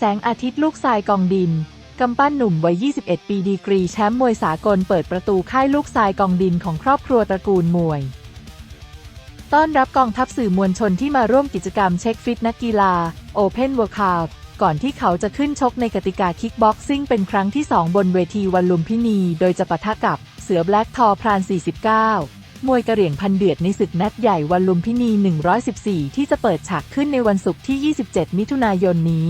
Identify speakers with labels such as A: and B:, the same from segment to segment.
A: แสงอาทิตย์ลูกทรายกองดิน กำปั้นหนุ่มวัย 21 ปีดีกรีแชมป์มวยสากลเปิดประตูค่ายลูกทรายกองดินของครอบครัวตระกูลมวย ต้อนรับกองทัพสื่อมวลชนที่มาร่วมกิจกรรมเช็คฟิตนักกีฬา Open Workout ก่อนที่เขาจะขึ้นชกในกติกาคิกบ็อกซิ่งเป็นครั้งที่ 2 บนเวทีวันลุมพินี โดยจะปะทะกับเสือแบล็กทอพราน 49 มวยกระเหรี่ยงพันเดือดในศึกนัดใหญ่วันลุมพินี 114 ที่จะเปิดฉากขึ้นในวันศุกร์ที่ 27 มิถุนายนนี้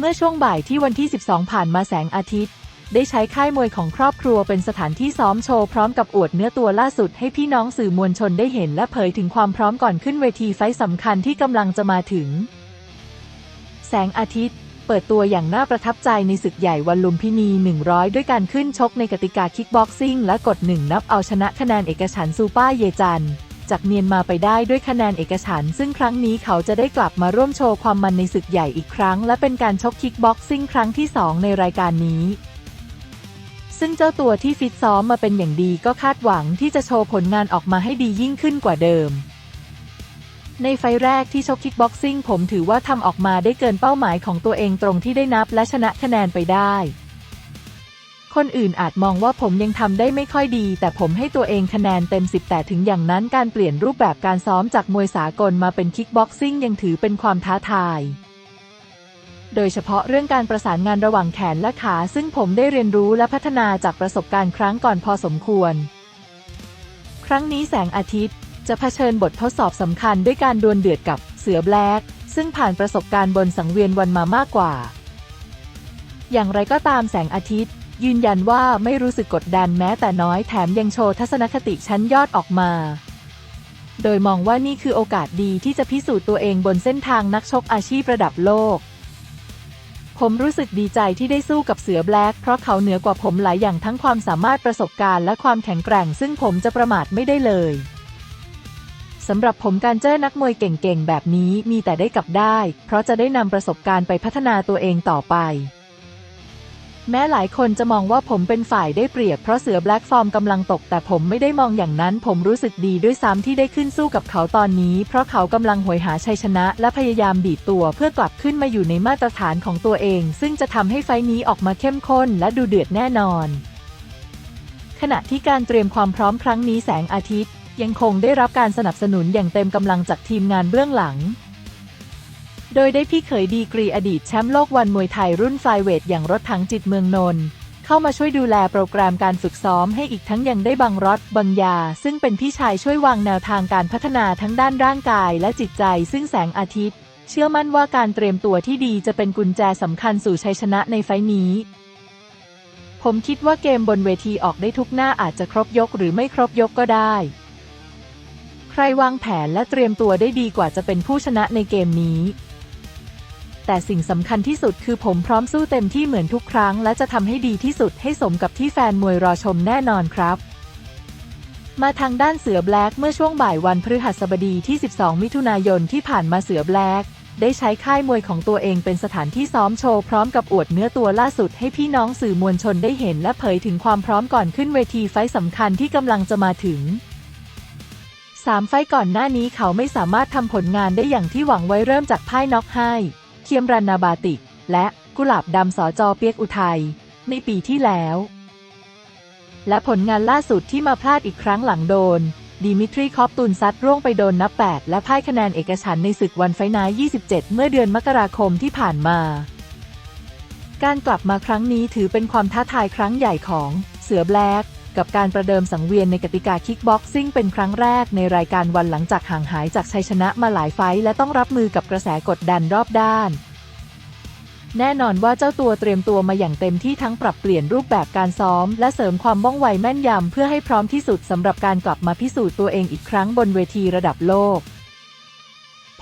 A: เมื่อช่วงบ่ายที่วันที่ 12 ผ่านมาแสงอาทิตย์ ได้ใช้ค่ายมวยของครอบครัวเป็นสถานที่ซ้อมโชว์พร้อมกับอวดเนื้อตัวล่าสุดให้พี่น้องสื่อมวลชนได้เห็นและเผยถึงความพร้อมก่อนขึ้นเวทีไฟสำคัญที่กำลังจะมาถึง แสงอาทิตย์เปิดตัวอย่างน่าประทับใจในศึกใหญ่วันลุมพินี 100 ด้วยการขึ้นชกในกติกาคิกบ็อกซิ่งและกดหนึ่งนับเอาชนะคะแนนเอกฉันซูป้าเยจัน จากเมียนมาไปได้ด้วยคะแนนเอกฉันซึ่งครั้งนี้เขาจะได้กลับมาร่วมโชว์ความมันในศึกใหญ่อีกครั้ง และเป็นการชกคิกบ็อกซิ่งครั้งที่ 2 ในรายการนี้ ซึ่งเจ้าตัวที่ฟิตซ้อมมาเป็นอย่างดีก็คาดหวังที่จะโชว์ผลงานออกมาให้ดียิ่งขึ้นกว่าเดิมในไฟแรกที่ชกคิกบ็อกซิ่งผมถือว่าทำออกมาได้เกินเป้าหมายของตัวเองตรงที่ได้นับและชนะคะแนนไปได้ คนอื่นอาจมองว่าผมยังทำได้ไม่ค่อยดี แต่ผมให้ตัวเองคะแนนเต็ม 10 แต่ถึงอย่างนั้นการเปลี่ยนรูปแบบการซ้อมจากมวยสากลมาเป็นคิกบ็อกซิ่งยังถือเป็นความท้าทาย โดยเฉพาะเรื่องการประสานงานระหว่างแขนและขา ซึ่งผมได้เรียนรู้และพัฒนาจากประสบการณ์ครั้งก่อนพอสมควร ครั้งนี้แสงอาทิตย์ จะเผชิญบททดสอบสำคัญด้วยการดวลเดือดกับเสือแบล็กซึ่งผ่านประสบการณ์บนสังเวียนวันมามากกว่า อย่างไรก็ตามแสงอาทิตย์ ยืนยันว่าไม่รู้สึกกดดันแม้แต่น้อยแถมยังโชว์ทัศนคติชั้นยอดออกมา โดยมองว่านี่คือโอกาสดีที่จะพิสูจน์ตัวเองบนเส้นทางนักชกอาชีพระดับโลก ผมรู้สึกดีใจที่ได้สู้กับเสือแบล็กเพราะเขาเหนือกว่าผมหลายอย่างทั้งความสามารถประสบการณ์และความแข็งแกร่ง ซึ่งผมจะประมาทไม่ได้เลยสำหรับผมการเจอนักมวยเก่งๆ แบบนี้มีแต่ได้กลับได้ เพราะจะได้นำประสบการณ์ไปพัฒนาตัวเองต่อไป แม้หลายคนจะมองว่าผมเป็นฝ่ายได้เปรียบเพราะเสือแบล็กฟอร์มกำลังตก แต่ผมไม่ได้มองอย่างนั้น ผมรู้สึกดีด้วยซ้ำที่ได้ขึ้นสู้กับเขาตอนนี้ เพราะเขากำลังหวยหาชัยชนะ และพยายามดีดตัวเพื่อกลับขึ้นมาอยู่ในมาตรฐานของตัวเอง ซึ่งจะทำให้ไฟนี้ออกมาเข้มข้นและดูเดือดแน่นอน ขณะที่การเตรียมความพร้อมครั้งนี้แสงอาทิตย์ ยังคงได้รับการสนับสนุนอย่างเต็มกำลังจากทีมงานเบื้องหลัง โดยได้พี่เขยดีกรีอดีตแชมป์โลกวันมวยไทยรุ่นไฟเวทอย่างรถถังจิตเมืองนนท์เข้ามาช่วยดูแลโปรแกรมการฝึกซ้อมให้อีกทั้งยังได้บังรถบังยา ซึ่งเป็นพี่ชายช่วยวางแนวทางการพัฒนาทั้งด้านร่างกายและจิตใจ ซึ่งแสงอาทิตย์ เชื่อมั่นว่าการเตรียมตัวที่ดีจะเป็นกุญแจสำคัญสู่ชัยชนะในไฟท์นี้ ผมคิดว่าเกมบนเวทีออกได้ทุกหน้าอาจจะครบยกหรือไม่ครบยกก็ได้ ใครวางแผนและเตรียมตัวได้ดีกว่าจะเป็นผู้ชนะในเกมนี้ แต่สิ่งสำคัญที่สุดคือผมพร้อมสู้เต็มที่เหมือนทุกครั้ง และจะทำให้ดีที่สุดให้สมกับที่แฟนมวยรอชมแน่นอนครับ มาทางด้านเสือแบล็กเมื่อช่วงบ่ายวันพฤหัสบดีที่ 12 มิถุนายนที่ผ่านมาเสือแบล็กได้ใช้ค่ายมวยของตัวเองเป็นสถานที่ซ้อมโชว์พร้อมกับอวดเนื้อตัวล่าสุดให้พี่น้องสื่อมวลชนได้เห็นและเผยถึงความพร้อมก่อนขึ้นเวทีไฟสำคัญที่กำลังจะมาถึงสามไฟก่อนหน้านี้เขาไม่สามารถทำผลงานได้อย่างที่หวังไว้เริ่มจากพ่ายน็อกให้ เคียมรันนาบาติก และกุหลาบดำสอจอเปียกอุทัย ในปีที่แล้ว และผลงานล่าสุดที่มาพลาดอีกครั้งหลังโดน ดิมิทรีคอปตุนซัดร่วงไปโดนนับ 8 และพ่ายคะแนนเอกฉันในศึกวันไฟนาย27 เมื่อเดือนมกราคมที่ผ่านมา การกลับมาครั้งนี้ถือเป็นความท้าทายครั้งใหญ่ของเสือแบล็ก กับการประเดิมสังเวียนในกติกาคิกบ็อกซิ่งเป็นครั้งแรกในรายการวันหลังจากห่างหายจากชัยชนะมาหลายไฟต์และต้องรับมือกับกระแสกดดันรอบด้าน แน่นอนว่าเจ้าตัวเตรียมตัวมาอย่างเต็มที่ทั้งปรับเปลี่ยนรูปแบบการซ้อม และเสริมความว่องไวแม่นยำเพื่อให้พร้อมที่สุดสำหรับการกลับมาพิสูจน์ตัวเองอีกครั้งบนเวทีระดับโลก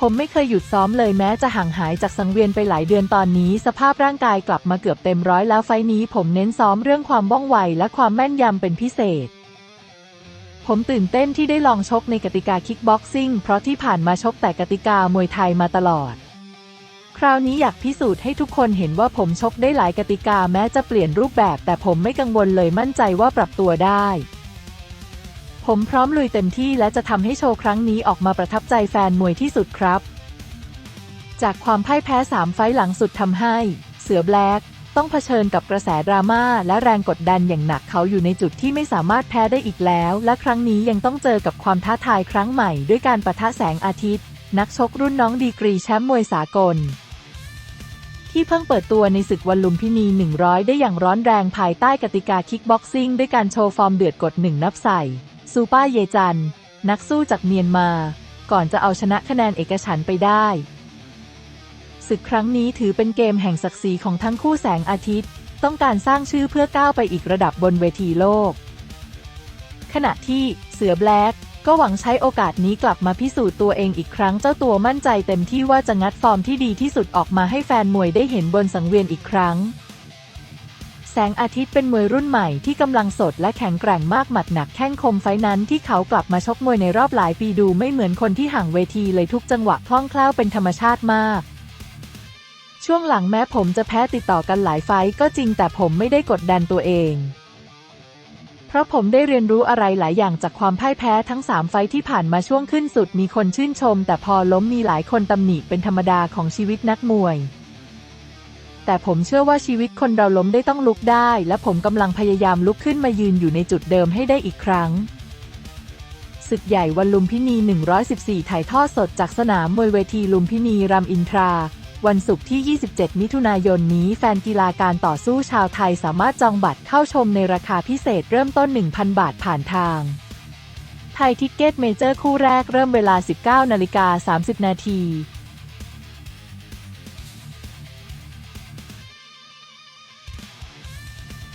A: ผมไม่เคยหยุดซ้อมเลยแม้จะห่างหายจากสังเวียนไปหลายเดือนตอนนี้ สภาพร่างกายกลับมาเกือบเต็มร้อยแล้วไฟนี้ ผมเน้นซ้อมเรื่องความว่องไวและความแม่นยำเป็นพิเศษ ผมตื่นเต้นที่ได้ลองชกในกติกาคิกบ็อกซิ่งเพราะที่ผ่านมาชกแต่กติกามวยไทยมาตลอด คราวนี้อยากพิสูจน์ให้ทุกคนเห็นว่าผมชกได้หลายกติกาแม้จะเปลี่ยนรูปแบบ แต่ผมไม่กังวลเลยมั่นใจว่าปรับตัวได้ ผมพร้อมลุยเต็มที่และจะทำให้โชว์ครั้งนี้ออกมาประทับใจแฟนมวยที่สุดครับ จากความพ่ายแพ้สามไฟหลังสุดทำให้ เสือแบล็กต้องเผชิญกับกระแสดราม่าและแรงกดดันอย่างหนักเขาอยู่ในจุดที่ไม่สามารถแพ้ได้อีกแล้ว และครั้งนี้ยังต้องเจอกับความท้าทายครั้งใหม่ ด้วยการปะทะแสงอาทิตย์ นักชกรุ่นน้องดีกรีแชมป์มวยสากล ที่เพิ่งเปิดตัวในศึกวันลุมพินี 100 ได้อย่างร้อนแรงภายใต้กติกาคิกบ็อกซิ่งด้วยการโชว์ฟอร์มเดือดกดหนึ่งนับใส่ ซูป้าเยจัน นักสู้จากเมียนมา ก่อนจะเอาชนะคะแนนเอกฉันไปได้ ศึกครั้งนี้ถือเป็นเกมแห่งศักดิ์ศรีของทั้งคู่แสงอาทิตย์ ต้องการสร้างชื่อเพื่อก้าวไปอีกระดับบนเวทีโลก ขณะที่เสือแบล็กก็หวังใช้โอกาสนี้กลับมาพิสูจน์ตัวเองอีกครั้งเจ้าตัวมั่นใจเต็มที่ว่าจะงัดฟอร์มที่ดีที่สุดออกมาให้แฟนมวยได้เห็นบนสังเวียนอีกครั้ง แสงอาทิตย์เป็นมวยรุ่นใหม่ที่กำลังสดและแข็งแกร่งมากหมัดหนักแข้งคมไฟนั้นที่เขากลับมาชกมวยในรอบหลายปีดูไม่เหมือนคนที่ห่างเวทีเลยทุกจังหวะคล่องแคล่วเป็นธรรมชาติมากช่วงหลังแม้ผมจะแพ้ติดต่อกันหลายไฟก็จริงแต่ผมไม่ได้กดดันตัวเอง เพราะผมได้เรียนรู้อะไรหลายอย่างจากความพ่ายแพ้ทั้ง 3 ไฟที่ผ่านมาช่วงขึ้นสุดมีคนชื่นชม แต่พอล้มมีหลายคนตำหนิเป็นธรรมดาของชีวิตนักมวย แต่ผมเชื่อว่าชีวิตคนเราล้มได้ต้องลุกได้ และผมกำลังพยายามลุกขึ้นมายืนอยู่ในจุดเดิมให้ได้อีกครั้งศึกใหญ่วันลุมพินี 114 ถ่ายทอดสดจากสนามมวยเวทีลุมพินีรามอินทรา วันศุกร์ที่ 27 มิถุนายนนี้แฟนกีฬาการต่อสู้ชาวไทยสามารถจองบัตรเข้าชมในราคาพิเศษเริ่มต้น 1,000 บาทผ่านทาง ไทยทิกเก็ตเมเจอร์คู่แรกเริ่มเวลา 19 นาฬิกา 30 นาที